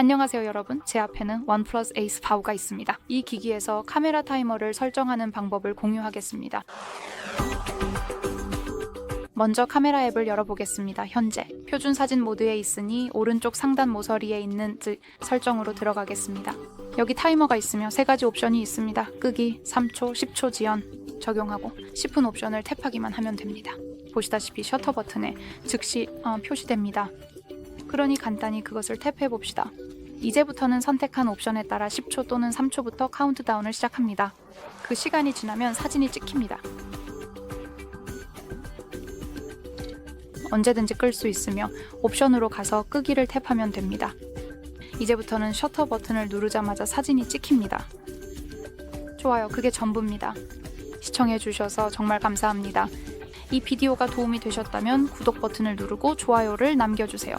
안녕하세요 여러분. 제 앞에는 원플러스 에이스 4가 있습니다. 이 기기에서 카메라 타이머를 설정하는 방법을 공유하겠습니다. 먼저 카메라 앱을 열어보겠습니다. 현재 표준 사진 모드에 있으니 오른쪽 상단 모서리에 있는 드- 설정으로 들어가겠습니다. 여기 타이머가 있으며 세 가지 옵션이 있습니다. 끄기 3초 10초 지연 적용하고 10분 옵션을 탭하기만 하면 됩니다. 보시다시피 셔터 버튼에 즉시 어, 표시됩니다 그러니 간단히 그것을 탭해 봅시다. 이제부터는 선택한 옵션에 따라 10초 또는 3초부터 카운트다운을 시작합니다. 그 시간이 지나면 사진이 찍힙니다. 언제든지 끌 수 있으며 옵션으로 가서 끄기를 탭하면 됩니다. 이제부터는 셔터 버튼을 누르자마자 사진이 찍힙니다. 좋아요. 그게 전부입니다. 시청해주셔서 정말 감사합니다. 이 비디오가 도움이 되셨다면 구독 버튼을 누르고 좋아요를 남겨주세요.